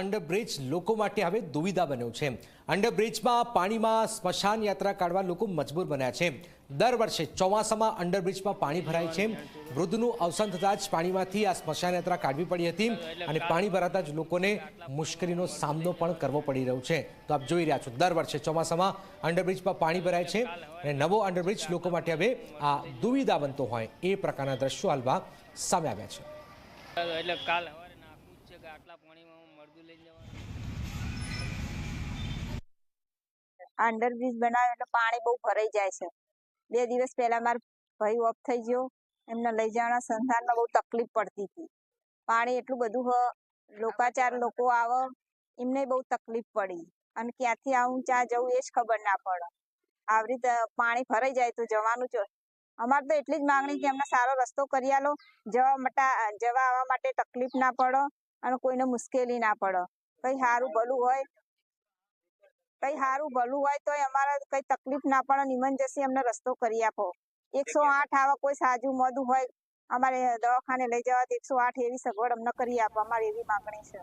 Underbridge લોકો માટે હવે દુવિધા બન્યો છે. અંડરબ્રિજમાં પાણીમાં સ્મશાન યાત્રા કાઢવા લોકો મજબૂર બન્યા છે. દર વર્ષે ચોમાસામાં અંડરબ્રિજમાં પાણી ભરાય છે. વૃદ્ધનું અવસાન થતાં જ પાણીમાંથી આ સ્મશાન યાત્રા કાઢવી પડી હતી અને પાણી ભરાતા જ લોકોને મુશ્કેલીનો સામનો પણ કરવો પડી રહ્યો છે. તો આપ જોઈ રહ્યા છો, દર વર્ષે ચોમાસામાં અંડરબ્રિજમાં પાણી ભરાય છે અને નવો અંડરબ્રિજ લોકો માટે હવે આ દુવિધા બનતો હોય એ પ્રકારના દ્રશ્યો હાલમાં સામે આવ્યા છે. એટલે કાલ સવારે નાખવું છે કે આટલા પાણીમાં જવાનું. અંડરબ્રિજ બનાવ્યો એટલે પાણી બહુ ભરાઈ જાય છે. બે દિવસ પહેલા મારો ભાઈ ઓફ થઈ ગયો. એમને લઈ જવાના સંસારમાં બહુ તકલીફ પડતી હતી. પાણી એટલું બધું લોકાચાર લોકો આવે, એમને બહુ તકલીફ પડી. અને ક્યાંથી આવું ચા જવું એ જ ખબર ના પડે. આવી રીતે પાણી ભરાઈ જાય તો જવાનું જ. અમારે તો એટલી જ માંગણી કે અમને સારો રસ્તો કરી આલો. જવા માટે, જવા આવવા માટે તકલીફ ના પડે. અને કોઈને મુશ્કેલી ના પડે. કઈ સારું ભલું હોય, કઈ સારું ભલું હોય તો અમારે કઈ તકલીફ ના પડે ઇમરજન્સી અમને રસ્તો કરી આપો. એકસો આઠ આવા કોઈ સાજુ મોદું હોય, અમારે દવાખાને લઈ જવા એકસો આઠ એવી સગવડ અમને કરી આપો. અમારી એવી માંગણી છે.